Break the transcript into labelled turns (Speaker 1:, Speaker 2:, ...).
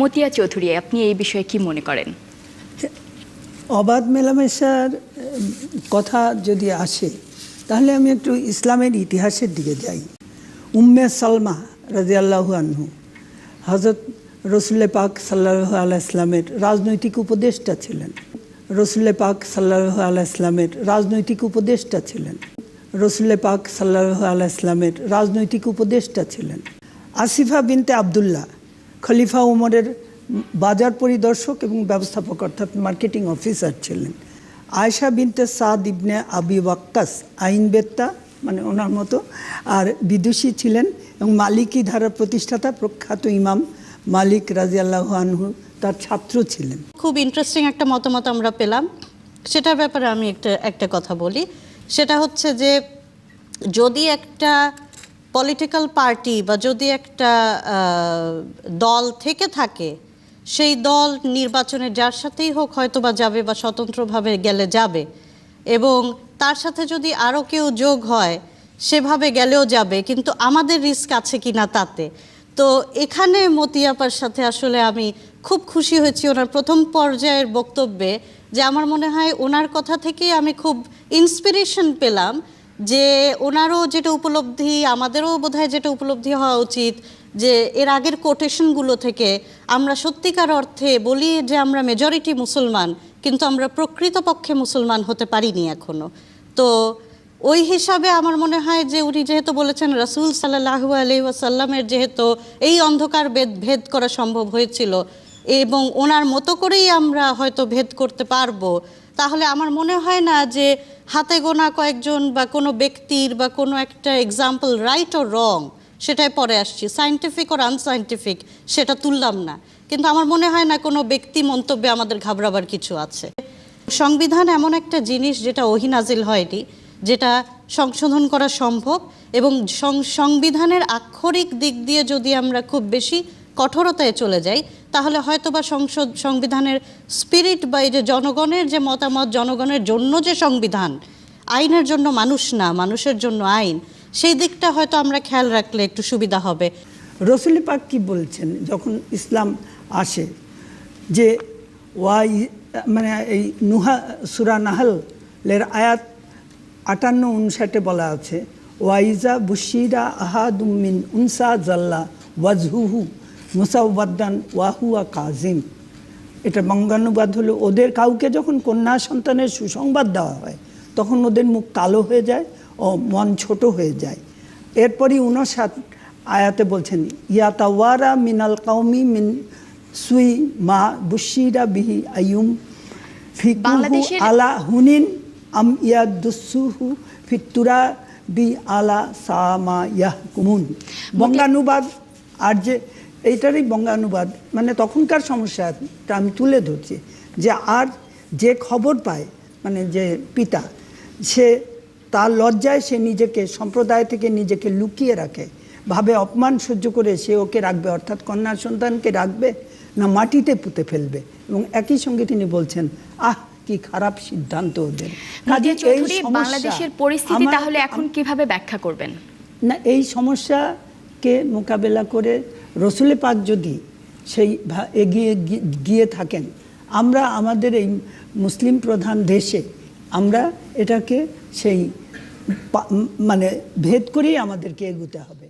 Speaker 1: মতিয়া চৌধুরী, আপনি এই বিষয়ে কি মনে করেন?
Speaker 2: অবাধ মেলামেশার কথা যদি আসে, তাহলে আমি একটু ইসলামের ইতিহাসের দিকে যাই। উম্মে সালমা রাজি আল্লাহু আনহু হজরত রসুল্লে পাক সাল্লাহ আল্লাহ ইসলামের রাজনৈতিক উপদেষ্টা ছিলেন। রসুল্লে পাক সাল্লাহ আল্লাহ ইসলামের রাজনৈতিক উপদেষ্টা ছিলেন। রসুল্লে পাক সাল্লাহ আল্লাহ ইসলামের রাজনৈতিক উপদেষ্টা ছিলেন। আসিফা বিনতে আবদুল্লাহ খলিফা উমরের বাজার পরিদর্শক এবং ব্যবস্থাপক, অর্থাৎ মার্কেটিং অফিসার ছিলেন। আয়েশা বিনতে সাদ ইবনে আবি ওয়াক্কাস, আইনবেত্তা মানে ওনার মতো, আর বিদুষী ছিলেন এবং মালিকি ধারার প্রতিষ্ঠাতা প্রখ্যাত ইমাম মালিক রাজিয়াল্লাহ আনহু তার ছাত্র ছিলেন।
Speaker 3: খুব ইন্টারেস্টিং একটা মতামত আমরা পেলাম। সেটার ব্যাপারে আমি একটা একটা কথা বলি। সেটা হচ্ছে যে যদি একটা পলিটিক্যাল পার্টি বা যদি একটা দল থেকে থাকে, সেই দল নির্বাচনে যার সাথেই হোক হয়তো বা যাবে বা স্বতন্ত্রভাবে গেলে যাবে এবং তার সাথে যদি আরও কেউ যোগ হয়, সেভাবে গেলেও যাবে, কিন্তু আমাদের রিস্ক আছে কি না তাতে? তো এখানে মতিয়াপার সাথে আসলে আমি খুব খুশি হয়েছি ওনার প্রথম পর্যায়ের বক্তব্যে যে আমার মনে হয় ওনার কথা থেকেই আমি খুব ইন্সপিরেশন পেলাম যে ওনারও যেটা উপলব্ধি, আমাদেরও বোধহয় যেটা উপলব্ধি হওয়া উচিত যে এর আগের কোটেশনগুলো থেকে আমরা সত্যিকার অর্থে বলি যে আমরা মেজরিটি মুসলমান, কিন্তু আমরা প্রকৃতপক্ষে মুসলমান হতে পারিনি এখনও তো ওই হিসাবে আমার মনে হয় যে উনি যেহেতু বলেছেন রাসূল আলি ওয়াসাল্লামের যেহেতু এই অন্ধকার ভেদ ভেদ করা সম্ভব হয়েছিল, এবং ওনার মতো করেই আমরা হয়তো ভেদ করতে পারব তাহলে আমার মনে হয় না যে হাতে গোনা কয়েকজন বা কোনো ব্যক্তির বা কোনো একটা এক্সাম্পল রাইট ও রং সেটাই পরে আসছি। সায়েন্টিফিক ওর আনসায়েন্টিফিক সেটা তুললাম না। কিন্তু আমার মনে হয় না কোনো ব্যক্তি মন্তব্যে আমাদের ঘাবড়াবার কিছু আছে। সংবিধান এমন একটা জিনিস যেটা ওহিনাজিল হয়নি, যেটা সংশোধন করা সম্ভব এবং সংবিধানের আক্ষরিক দিক দিয়ে যদি আমরা খুব বেশি কঠোরতায় চলে যাই তাহলে হয়তো বা সংসদ সংবিধানের স্পিরিট বা এই যে জনগণের যে মতামত, জনগণের জন্য যে সংবিধান, আইনের জন্য মানুষ না, মানুষের জন্য আইন, সেই দিকটা হয়তো আমরা খেয়াল রাখলে একটু সুবিধা হবে।
Speaker 2: রসুল পাক কি বলছেন যখন ইসলাম আসে, যে ওয়াই মানে এই নুহা, সুরা নাহলের আয়াত আটান্ন উনষাটে বলা আছে, ওয়াইজা বুশিরা আহাদুমিন উনসা জাল্লা ওয়াজহুহু। মুসাউবাদ্দান ওয়াহুয়া কাজিম এটা বঙ্গানুবাদ হলো ওদের কাউকে যখন কন্যা সন্তানের সুসংবাদ দেওয়া হয় তখন ওদের মুখ কালো হয়ে যায় ও মন ছোট হয়ে যায়। এরপরই উনষাট আয়াতে বলছেন ইয়াতাওয়ারা মিনাল কাউমি মিন সুই মা বুশিরা বিহি আয়ুম ফিকুহু আলা হুনিন আম ইয়াদুসুহু ফিতুরা বি আলা সামা ইয়াহকুমুন। বঙ্গানুবাদ আর যে এইটারই বঙ্গানুবাদ। মানে তখনকার সমস্যাটা আমি তুলে ধরছি যে আর যে খবর পায় মানে যে পিতা সে তার লজ্জায় সে নিজেকে সম্প্রদায় থেকে নিজেকে লুকিয়ে রাখে। ভাবে অপমান সহ্য করে সে ওকে রাখবে অর্থাৎ কন্যা সন্তানকে রাখবে না মাটিতে পুঁতে ফেলবে। এবং একই সঙ্গে তিনি বলছেন আহ কি খারাপ সিদ্ধান্ত ওদের।
Speaker 1: বাংলাদেশের পরিস্থিতি তাহলে এখন কীভাবে ব্যাখ্যা করবেন?
Speaker 2: না এই সমস্যাকে মোকাবেলা করে রসুলে পাক যদি সেই এগিয়ে গিয়ে থাকেন, আমরা আমাদের এই মুসলিম প্রধান দেশে আমরা এটাকে সেই মানে ভেদ করেই আমাদেরকে এগুতে হবে।